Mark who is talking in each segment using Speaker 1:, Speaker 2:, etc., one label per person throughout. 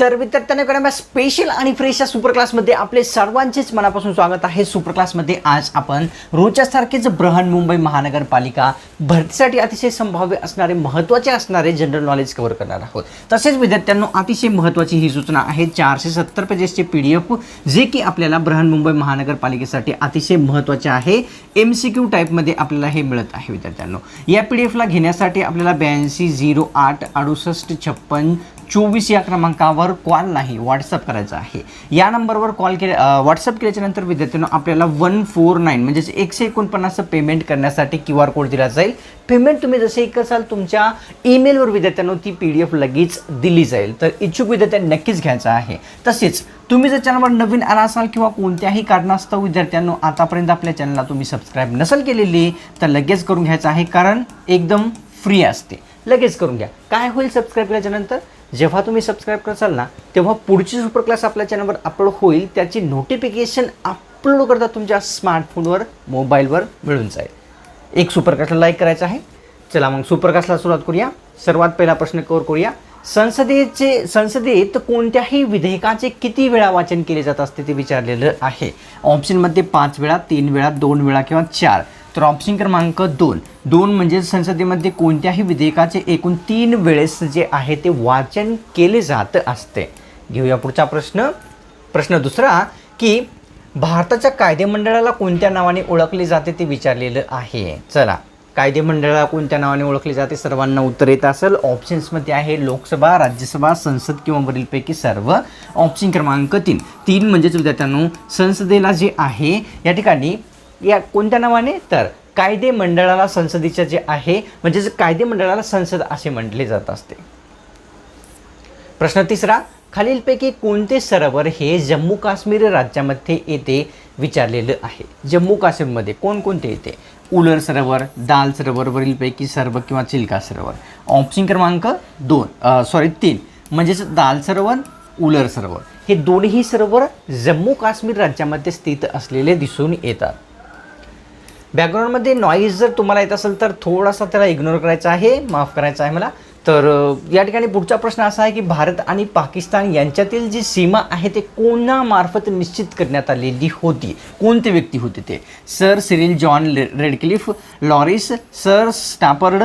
Speaker 1: तर विद्यार्थ्यांना स्पेशल आणि फ्रेश या सुपर क्लासमध्ये आपले सर्वांचेच मनापासून स्वागत आहे. सुपर क्लासमध्ये आज आपण रोजच्यासारखेच सारखेच मुंबई महानगरपालिका भरतीसाठी अतिशय संभाव्य असणारे महत्त्वाचे असणारे जनरल नॉलेज कव्हर करणार आहोत. तसेच विद्यार्थ्यांना अतिशय महत्त्वाची ही सूचना आहे चारशे सत्तर पेजेसचे पी डी एफ जे की आपल्याला बृहन मुंबई महानगरपालिकेसाठी अतिशय महत्त्वाचे आहे. एम सी क्यू टाईपमध्ये आपल्याला हे मिळत आहे विद्यार्थ्यांना. या पी डी एफला घेण्यासाठी आपल्याला ब्याऐंशी झिरो आठ अडुसष्ट छप्पन चोवीस या क्रमांकावर कॉल नाही व्हॉट्सअप करायचा आहे. या नंबरवर कॉल केले व्हॉट्सअप केल्याच्यानंतर विद्यार्थ्यांना आपल्याला वन फोर नाईन म्हणजेच एकशे एकोणपन्नासचं पेमेंट करण्यासाठी क्यू आर कोड दिला जाईल. पेमेंट तुम्ही जसे असाल तुमच्या ईमेलवर विद्यार्थ्यांना ती पी डी एफ लगेच दिली जाईल. तर इच्छुक विद्यार्थ्यांनी नक्कीच घ्यायचं आहे. तसेच तुम्ही जर चॅनलवर नवीन आला असाल किंवा कोणत्याही कारणास्तव विद्यार्थ्यांनो आतापर्यंत आपल्या चॅनलला तुम्ही सबस्क्राईब नसेल केलेली तर लगेच करून घ्यायचं आहे. कारण एकदम फ्री असते. लगेच करून घ्या. काय होईल सबस्क्राईब केल्याच्यानंतर? जेव्हा तुम्ही सबस्क्राईब कराल ना तेव्हा पुढची सुपर क्लास आपल्या चॅनलवर अपलोड होईल त्याची नोटिफिकेशन अपलोड करता तुमच्या स्मार्टफोनवर मोबाईलवर मिळून जाईल. एक सुपर क्लासला लाईक करायचं आहे. चला मग सुपर क्लासला सुरुवात करूया. सर्वात पहिला प्रश्न कवर करूया. संसदेचे संसदेत कोणत्याही विधेयकाचे किती वेळा वाचन केले जात असते ते विचारलेलं आहे. ऑप्शनमध्ये पाच वेळा तीन वेळा दोन वेळा किंवा चार. तर ऑप्शन क्रमांक दोन. दोन म्हणजे संसदेमध्ये कोणत्याही विधेयकाचे एकूण तीन वेळेस जे आहे ते वाचन केले जात असते. घेऊया पुढचा प्रश्न. प्रश्न दुसरा की भारताच्या कायदेमंडळाला कोणत्या नावाने ओळखले जाते ते विचारलेलं आहे. चला कायदेमंडळाला कोणत्या नावाने ओळखले जाते सर्वांना उत्तर येत असेल. ऑप्शन्समध्ये आहे लोकसभा राज्यसभा संसद किंवा वरीलपैकी सर्व. ऑप्शन क्रमांक तीन. तीन म्हणजेच विद्यार्थ्यांनो संसदेला जे आहे या ठिकाणी या कोणत्या नावाने? तर कायदे मंडळाला संसदेच्या जे आहे म्हणजेच कायदे मंडळाला संसद असे म्हटले जात असते. प्रश्न तिसरा खालीलपैकी कोणते सरोवर हे जम्मू काश्मीर राज्यामध्ये येते विचारलेलं आहे. जम्मू काश्मीरमध्ये कोणकोणते येते? उलर सरोवर दाल सरोवर वरीलपैकी सर्व किंवा चिल्का सरोवर. ऑप्शन क्रमांक दोन सॉरी तीन. म्हणजेच दाल सरोवर उलर सरोवर. हे दोन्ही सरोवर जम्मू काश्मीर राज्यामध्ये स्थित असलेले दिसून येतात. बॅकग्राऊंडमध्ये नॉईज जर तुम्हाला येत असेल तर थोडासा त्याला इग्नोर करायचा आहे माफ करायचं आहे मला. तर या ठिकाणी पुढचा प्रश्न असा आहे की भारत आणि पाकिस्तान यांच्यातील जी सीमा आहे ते कोणामार्फत निश्चित करण्यात आलेली होती? कोणते व्यक्ती होते ते? सर सिरिल जॉन रेडक्लिफ लॉरिस सर स्टॅपर्ड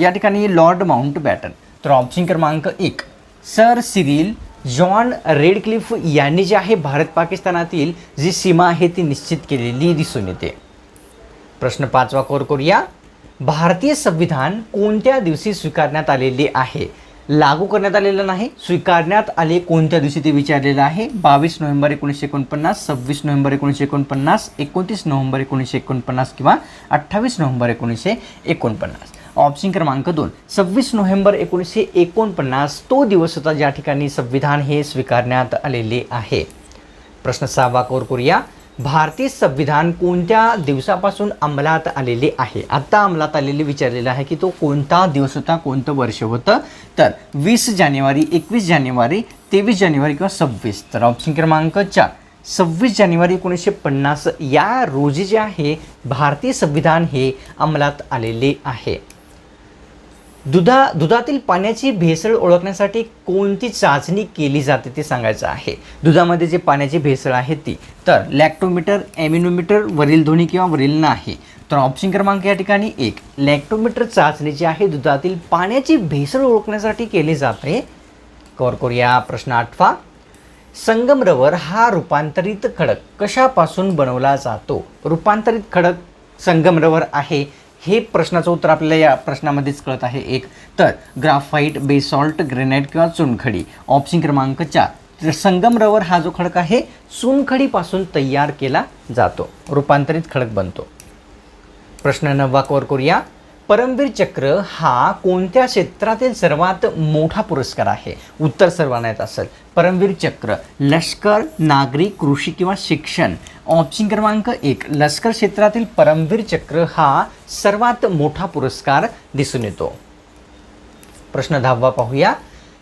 Speaker 1: या ठिकाणी लॉर्ड माउंट बॅटन तर ऑप्शन क्रमांक एक. सर सिरिल जॉन रेडक्लिफ यांनी जे आहे भारत पाकिस्तानातील जी सीमा आहे ती निश्चित केलेली दिसून येते. प्रश्न पाचवा कोर करूया. भारतीय संविधान कोणत्या दिवशी स्वीकारण्यात आलेले आहे? लागू करण्यात आलेलं नाही स्वीकारण्यात आले कोणत्या दिवशी ते विचारलेलं आहे? बावीस नोव्हेंबर एकोणीसशे एकोणपन्नास सव्वीस नोव्हेंबर एकोणीसशे एकोणपन्नास एकोणतीस नोव्हेंबर एकोणीसशे एकोणपन्नास किंवा अठ्ठावीस नोव्हेंबर एकोणीसशे एकोणपन्नास. ऑप्शन क्रमांक दोन. सव्वीस नोव्हेंबर एकोणीसशे एकोणपन्नास तो दिवस होता ज्या ठिकाणी संविधान हे स्वीकारण्यात आलेले आहे. प्रश्न सहावा कोर करूया. भारतीय संविधान कोणत्या दिवसापासून अंमलात आलेले आहे? आत्ता अंमलात आलेले विचारलेलं आहे की तो कोणता दिवस होता कोणतं वर्ष होतं? तर वीस जानेवारी एकवीस जानेवारी तेवीस जानेवारी किंवा सव्वीस. तर ऑप्शन क्रमांक चार. सव्वीस जानेवारी एकोणीसशे पन्नास या रोजी जे आहे भारतीय संविधान हे अंमलात आलेले आहे. दुधा दुधातील पाण्याची भेसळ ओळखण्यासाठी कोणती चाचणी केली जाते ते सांगायचं आहे. दुधामध्ये जे पाण्याची भेसळ आहे ती तर लॅक्टोमीटर ॲमिनोमीटर वरील दोन्ही किंवा वरील नाही. तर ऑप्शन क्रमांक या ठिकाणी एक लॅक्टोमीटर चाचणी जी आहे दुधातील पाण्याची भेसळ ओळखण्यासाठी केली जाते. कवर करूया प्रश्न आठवा. संगमरवर हा रूपांतरित खडक कशापासून बनवला जातो? रूपांतरित खडक संगमरवर आहे हे प्रश्नाचं उत्तर आपल्याला या प्रश्नामध्येच कळत आहे. एक तर ग्राफाईट बेसॉल्ट ग्रेनाईट किंवा चुनखडी. ऑप्शन क्रमांक चार संगमरवर हा जो खडक आहे चुनखडीपासून तयार केला जातो. रूपांतरित खडक बनतो. प्रश्न नववा कवर करूया. परमवीर चक्र हा कोणत्या क्षेत्रातील सर्वात मोठा पुरस्कार आहे? उत्तर सर्वांना येत असेल. परमवीर चक्र लष्कर नागरी कृषी किंवा शिक्षण. ऑप्शन क्रमांक एक लष्कर क्षेत्रातील परमवीर चक्र हा सर्वात मोठा पुरस्कार दिसून येतो. प्रश्न दहावा पाहूया.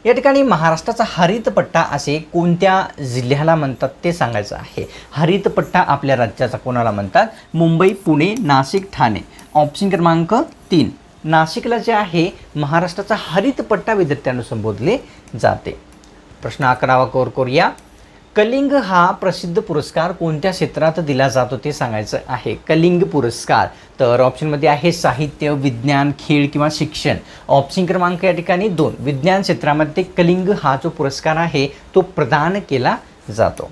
Speaker 1: या ठिकाणी महाराष्ट्राचा हरितपट्टा असे कोणत्या जिल्ह्याला म्हणतात ते सांगायचं आहे. हरितपट्टा आपल्या राज्याचा कोणाला म्हणतात? मुंबई पुणे नाशिक ठाणे. ऑप्शन क्रमांक तीन. नाशिकला जे आहे महाराष्ट्राचा हरित पट्टा विद्यार्थ्यांना संबोधले जाते. प्रश्न अकरावा कोर करूया. कलिंग हा प्रसिद्ध पुरस्कार कोणत्या क्षेत्रात दिला जातो ते सांगायचं आहे. कलिंग पुरस्कार. तर ऑप्शनमध्ये आहे साहित्य विज्ञान खेळ किंवा शिक्षण. ऑप्शन क्रमांक या ठिकाणी दोन. विज्ञान क्षेत्रामध्ये कलिंग हा जो पुरस्कार आहे तो प्रदान केला जातो.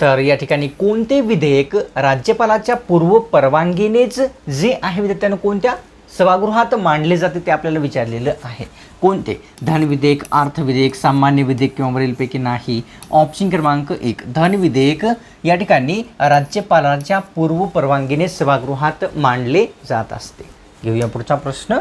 Speaker 1: तर या ठिकाणी कोणते विधेयक राज्यपालाच्या पूर्व परवानगीनेच जे आहे विद्यार्थ्यांना कोणत्या सभागृहात मांडले जाते ते आपल्याला विचारलेलं आहे. कोणते? धन विधेयक अर्थ विधेयक सामान्य विधेयक किंवा वरीलपैकी नाही. ऑप्शन क्रमांक एक धन विधेयक या ठिकाणी राज्यपालाच्या पूर्व परवानगीने सभागृहात मांडले जात असते. घेऊया पुढचा प्रश्न.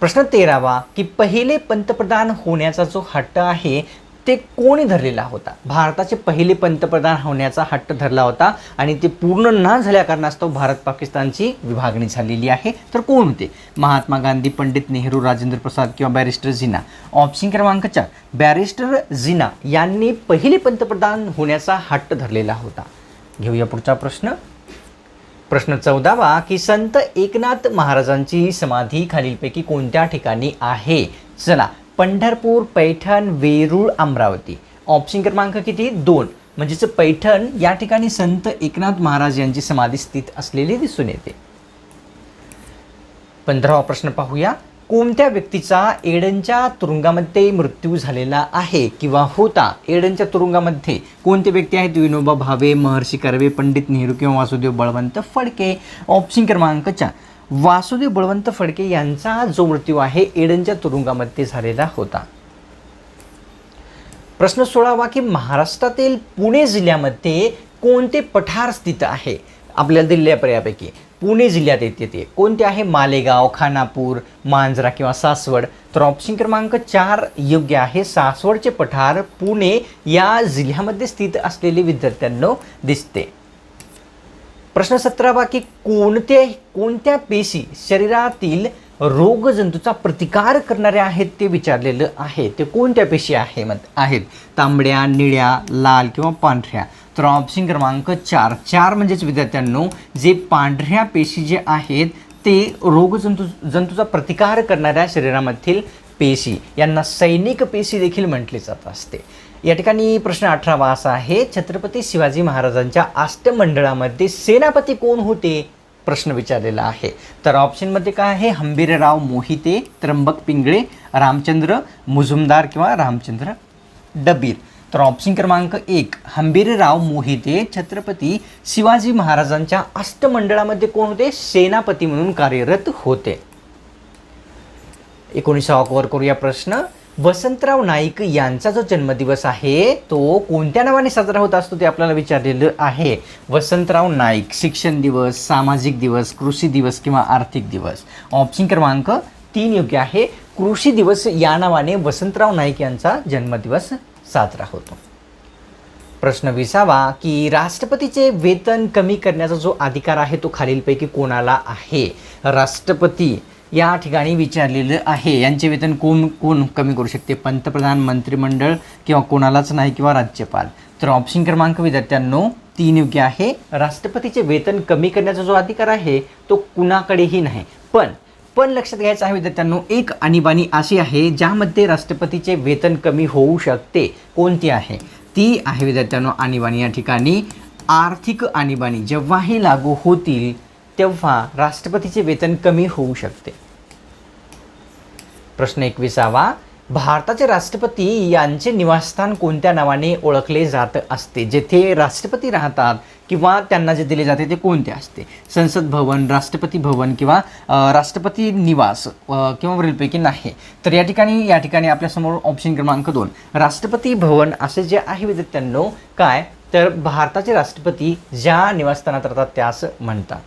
Speaker 1: प्रश्न तेरावा की पहिले पंतप्रधान होण्याचा जो हट्ट आहे ते कोणी धरलेला होता? भारताचे पहिले पंतप्रधान होण्याचा हट्ट धरला होता आणि ते पूर्ण ना झाल्या कारणास्तव भारत पाकिस्तानची विभागणी झालेली आहे. तर कोण होते? महात्मा गांधी पंडित नेहरू राजेंद्र प्रसाद किंवा बॅरिस्टर झिना? ऑप्शन क्रमांक चार. बॅरिस्टर झिना यांनी पहिले पंतप्रधान होण्याचा हट्ट धरलेला होता. घेऊया पुढचा प्रश्न. प्रश्न चौदावा की संत एकनाथ महाराजांची समाधी खालीलपैकी कोणत्या ठिकाणी आहे? चला पंढरपूर पैठण वेरूळ अमरावती. ऑप्शन क्रमांक किती? दोन. म्हणजेच पैठण या ठिकाणी संत एकनाथ महाराज यांची समाधी स्थित असलेली दिसून येते. पंधरावा प्रश्न पाहूया. कोणत्या व्यक्तीचा एडनच्या तुरुंगामध्ये मृत्यू झालेला आहे किंवा होता? एडनच्या तुरुंगामध्ये कोणते व्यक्ती आहेत? विनोबा भावे महर्षी कर्वे पंडित नेहरू किंवा वासुदेव बळवंत फडके? ऑप्शन क्रमांक चार. वासुदेव बळवंत फडके यांचा जो मृत्यू आहे एडनच्या तुरुंगामध्ये झालेला होता. प्रश्न सोळावा की महाराष्ट्रातील पुणे जिल्ह्यामध्ये कोणते पठार स्थित आहे? आपल्याला दिलेल्या पर्यायापैकी पुणे जिल्ह्यात येते ते. कोणते आहे? मालेगाव खानापूर मांजरा किंवा सासवड. तर ऑप्शन क्रमांक चार योग्य आहे. सासवडचे पठार पुणे या जिल्ह्यामध्ये स्थित असलेले विद्यार्थ्यांना दिसते. प्रश्न सतरा बाकी कोणते कोणत्या पेशी शरीरातील रोगजंतूचा प्रतिकार करणारे आहेत ते विचारलेलं आहे. ते कोणत्या पेशी आहे मत आहेत? तांबड्या निळ्या लाल किंवा पांढऱ्या? तर ऑप्शन क्रमांक चार. चार म्हणजेच विद्यार्थ्यांनो जे पांढऱ्या पेशी जे आहेत ते रोगजंतू जंतूचा प्रतिकार करणाऱ्या शरीरामधील पेशी. यांना सैनिक पेशी देखील म्हटले जात असते. या ठिकाणी प्रश्न अठरावा असा आहे छत्रपती शिवाजी महाराजांच्या अष्टमंडळामध्ये सेनापती कोण होते? प्रश्न विचारलेला आहे. तर ऑप्शनमध्ये काय आहे? हंबीरराव मोहिते त्र्यंबक पिंगळे रामचंद्र मुजुमदार किंवा रामचंद्र डबीर. तर ऑप्शन क्रमांक एक हंबीरराव मोहिते छत्रपती शिवाजी महाराजांच्या अष्टमंडळामध्ये कोण होते? सेनापती म्हणून कार्यरत होते. एकोणीसावा कवर करूया प्रश्न. वसंतराव नाईक यांचा जो जन्मदिवस आहे तो कोणत्या नावाने साजरा होत असतो ते आपल्याला विचारलेलं आहे. वसंतराव नाईक शिक्षण दिवस सामाजिक दिवस कृषी दिवस किंवा आर्थिक दिवस. ऑप्शन क्रमांक तीन योग्य आहे. कृषी दिवस या नावाने वसंतराव नाईक यांचा जन्मदिवस साजरा होतो. प्रश्न विसावा की राष्ट्रपतीचे वेतन कमी करण्याचा जो अधिकार आहे तो खालीलपैकी कोणाला आहे? राष्ट्रपती या ठिकाणी विचारलेलं आहे. यांचे वेतन कोण कोण कमी करू शकते? पंतप्रधान मंत्रिमंडळ किंवा कोणालाच नाही किंवा राज्यपाल? तर ऑप्शन क्रमांक विद्यार्थ्यांनो तीन योग्य आहे. राष्ट्रपतीचे वेतन कमी करण्याचा जो अधिकार आहे तो कुणाकडेही नाही. पण पण लक्षात घ्यायचं आहे विद्यार्थ्यांनो एक आणीबाणी अशी आहे ज्यामध्ये राष्ट्रपतीचे वेतन कमी होऊ शकते. कोणती आहे? ती आहे विद्यार्थ्यांनो आणीबाणी. या ठिकाणी आर्थिक आणीबाणी जेव्हाही लागू होतील तेव्हा राष्ट्रपतीचे वेतन कमी होऊ शकते. प्रश्न एकविसावा भारताचे राष्ट्रपती यांचे निवासस्थान कोणत्या नावाने ओळखले जात असते? जेथे राष्ट्रपती राहतात किंवा त्यांना जे दिले जाते ते कोणते असते? संसद भवन राष्ट्रपती भवन किंवा राष्ट्रपती निवास किंवा वरीलपैकी नाही. तर या ठिकाणी या ठिकाणी आपल्यासमोर ऑप्शन क्रमांक दोन. राष्ट्रपती भवन असे जे आहे विद्यार्थ्यांनो काय? तर भारताचे राष्ट्रपती ज्या निवासस्थानात राहतात त्यास म्हणतात.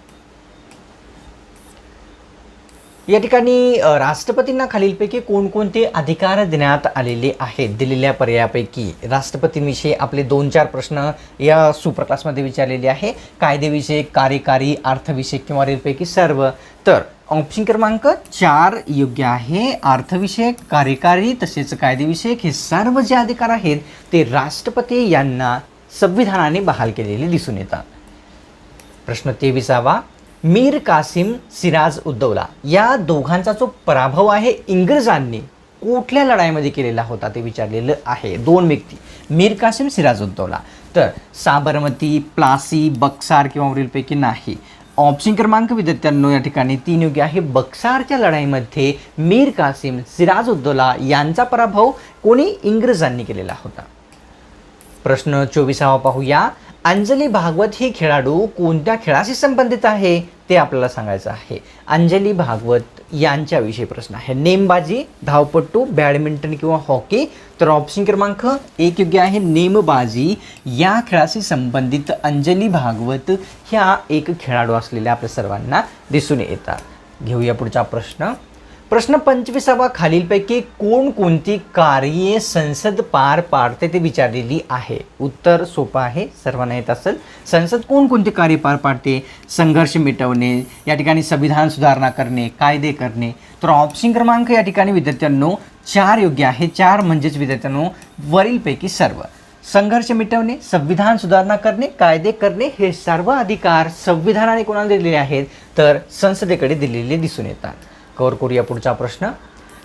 Speaker 1: या ठिकाणी राष्ट्रपतींना खालीलपैकी कोणकोणते अधिकार देण्यात आलेले आहेत? दिलेल्या पर्यायापैकी राष्ट्रपतींविषयी आपले दोन चार प्रश्न या सुपर विचारलेले आहे. कायदेविषयक कार्यकारी अर्थविषयक किंवा वरीलपैकी सर्व. तर ऑप्शन क्रमांक चार योग्य आहे. अर्थविषयक कार्यकारी तसेच कायदेविषयक हे सर्व जे अधिकार आहेत ते राष्ट्रपती यांना संविधानाने बहाल केलेले दिसून येतात. प्रश्न तेविसावा. मीर कासिम सिराज उद्दौला या दोघांचा जो पराभव आहे इंग्रजांनी कुठल्या लढाईमध्ये केलेला होता ते विचारलेलं आहे. दोन व्यक्ती मीर कासिम सिराज उद्दौला. तर साबरमती प्लासी बक्सार किंवा वरीलपैकी नाही. ऑप्शन क्रमांक विद्यार्थ्यांनो या ठिकाणी तीन योग्य आहे. बक्सारच्या लढाईमध्ये मीर कासिम सिराज उद्दौला यांचा पराभव कोणी? इंग्रजांनी केलेला होता. प्रश्न चोवीसावा पाहूया. अंजली भागवत ही खेळाडू कोणत्या खेळाशी संबंधित आहे ते आपल्याला सांगायचं आहे. अंजली भागवत यांच्याविषयी प्रश्न आहे. नेमबाजी धावपट्टू बॅडमिंटन किंवा हॉकी तर ऑप्शन क्रमांक एक योग्य आहे. नेमबाजी या खेळाशी संबंधित अंजली भागवत ह्या एक खेळाडू असलेल्या आपल्या सर्वांना दिसून येतात. घेऊया पुढचा प्रश्न. प्रश्न पंचवीसावा खालीलपैकी कोणकोणती कार्ये संसद पार पाडते ते विचारलेली आहे. उत्तर सोपं आहे सर्वांना येत असेल. संसद कोणकोणती कार्य पार पाडते? संघर्ष मिटवणे या ठिकाणी संविधान सुधारणा करणे कायदे करणे. तर ऑप्शन क्रमांक या ठिकाणी विद्यार्थ्यांनो चार योग्य आहे. चार म्हणजेच विद्यार्थ्यांनो वरीलपैकी सर्व. संघर्ष मिटवणे संविधान सुधारणा करणे कायदे करणे हे सर्व अधिकार संविधानाने कोणाला दिलेले आहेत? तर संसदेकडे दिलेले दिसून येतात. कवर करूया पुढचा प्रश्न.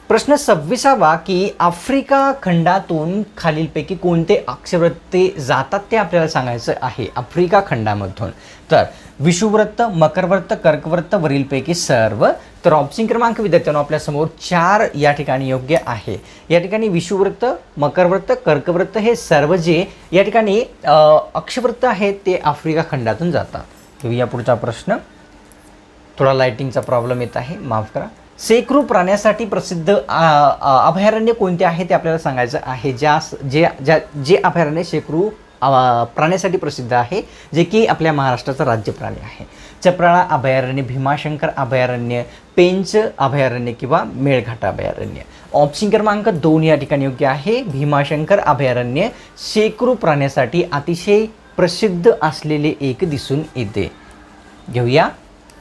Speaker 1: प्रश्न सव्वीसावा की आफ्रिका खंडातून खालीलपैकी कोणते अक्षवृत्ते जातात ते आपल्याला सांगायचं आहे. आफ्रिका खंडामधून. तर विषुवृत्त मकरव्रत कर्कवृत्त वरीलपैकी सर्व. तर ऑप्शन क्रमांक विद्यार्थ्यांनो आपल्यासमोर चार या ठिकाणी योग्य आहे. या ठिकाणी विषुवृत्त मकरव्रत कर्कवृत्त हे सर्व जे या ठिकाणी अक्षवृत्त आहेत ते आफ्रिका खंडातून जातात. घेऊया पुढचा प्रश्न. थोडा लायटिंगचा प्रॉब्लेम येत आहे. माफ करा. सेक्रू प्राण्यासाठी प्रसिद्ध अभयारण्य कोणते आहे ते आपल्याला सांगायचं आहे. ज्या जे ज्या जे अभयारण्य शेकरू प्राण्यासाठी प्रसिद्ध आहे जे की आपल्या महाराष्ट्राचं राज्य प्राणी आहे. चपराळा अभयारण्य भीमाशंकर अभयारण्य पेंच अभयारण्य किंवा मेळघाट अभयारण्य. ऑप्शन क्रमांक दोन या ठिकाणी योग्य आहे. भीमाशंकर अभयारण्य शेकरू प्राण्यासाठी अतिशय प्रसिद्ध असलेले एक दिसून येते. घेऊया.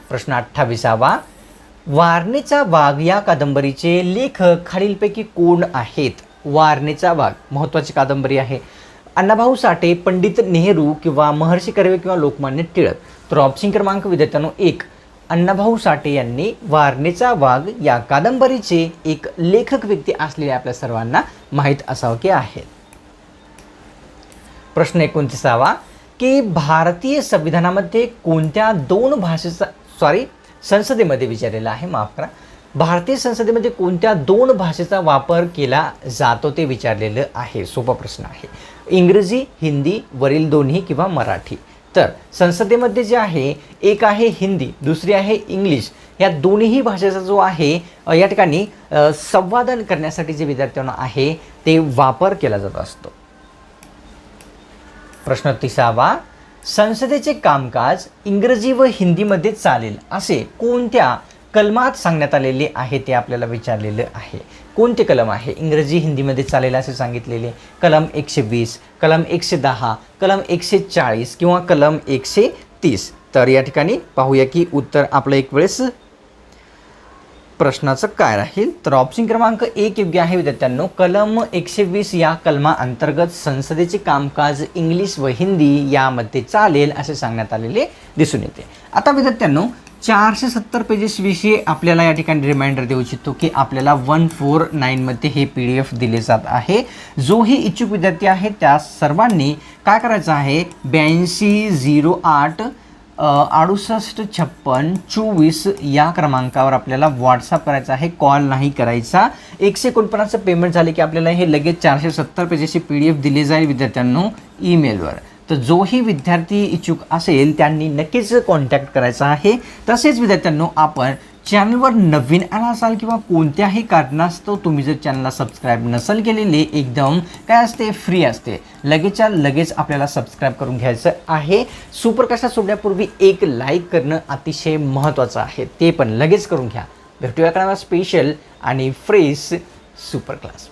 Speaker 1: प्रश्न अठ्ठावीसावा. वारणेचा वाघ या कादंबरीचे लेखक खालीलपैकी कोण आहेत? वारणेचा वाघ महत्त्वाची कादंबरी आहे. अण्णाभाऊ साठे पंडित नेहरू किंवा महर्षी कर्वे किंवा लोकमान्य टिळक. तर ऑप्शन क्रमांक विद्यार्थ्यांनो एक. अण्णाभाऊ साठे यांनी वारणेचा वाघ या कादंबरीचे एक लेखक व्यक्ती असलेले आपल्या सर्वांना माहीत असावं की आहे. प्रश्न एकोणतीसावा. की भारतीय संविधानामध्ये कोणत्या दोन भाषेचा सॉरी संसदेमध्ये विचारलेलं आहे माफ करा. भारतीय संसदेमध्ये कोणत्या दोन भाषेचा वापर केला जातो ते विचारलेलं आहे? सोपा प्रश्न आहे. इंग्रजी हिंदी वरील दोन्ही किंवा मराठी. तर संसदेमध्ये जे आहे एक आहे हिंदी दुसरी आहे इंग्लिश. या दोन्ही भाषेचा जो आहे या ठिकाणी संवादन करण्यासाठी जे विद्यार्थ्यांना आहे ते वापर केला जात असतो. प्रश्न तिसावा. संसदेचे कामकाज इंग्रजी व हिंदीमध्ये चालेल असे कोणत्या कलमात सांगण्यात आलेले आहे ते आपल्याला विचारलेलं आहे. कोणते कलम आहे? इंग्रजी हिंदीमध्ये चालेल असे सांगितलेले. कलम एकशे वीस कलम एकशे दहा कलम एकशे चाळीस किंवा कलम एकशे तीस. तर या ठिकाणी पाहूया की उत्तर आपलं एक वेळेस प्रश्नाचं काय राहील? तर ऑप्शन क्रमांक एक योग्य आहे विद्यार्थ्यांनो. कलम एकशे वीस या कलमा अंतर्गत संसदेचे कामकाज इंग्लिश व हिंदी यामध्ये चालेल असे सांगण्यात आलेले दिसून येते. आता विद्यार्थ्यांनो चारशे सत्तर पेजेसविषयी आपल्याला या ठिकाणी रिमाइंडर देऊ इच्छितो की आपल्याला वन फोर नाईनमध्ये हे पी डी एफ दिले जात आहे. जोही इच्छुक विद्यार्थी आहे त्या सर्वांनी काय करायचं आहे? ब्याऐंशी झिरो आठ अडुसष्ट छप्पन चोवीस या क्रमांकावर आपल्याला व्हॉट्सअप करायचा आहे. कॉल नाही करायचा. एकशे एकोणपन्नासचं पेमेंट झाले की आपल्याला हे लगेच चारशे सत्तर पेजेसची पी डी एफ दिली जाईल विद्यार्थ्यांनो ईमेलवर तर जोही विद्यार्थी इच्छुक असेल त्यांनी नक्कीच कॉन्टॅक्ट करायचा आहे. तसेच विद्यार्थ्यांनो आपण चॅनलवर नवीन आला असाल किंवा कोणत्याही कारणास्तव तुम्ही जर चॅनलला सबस्क्राईब नसेल केलेले एकदम काय असते? फ्री असते. लगेचच्या लगेच आपल्याला सबस्क्राईब करून घ्यायचं आहे. सुपर सोडण्यापूर्वी एक लाईक करणं अतिशय महत्त्वाचं आहे. ते पण लगेच करून घ्या. भेटूया का स्पेशल आणि फ्रेश सुपर क्लास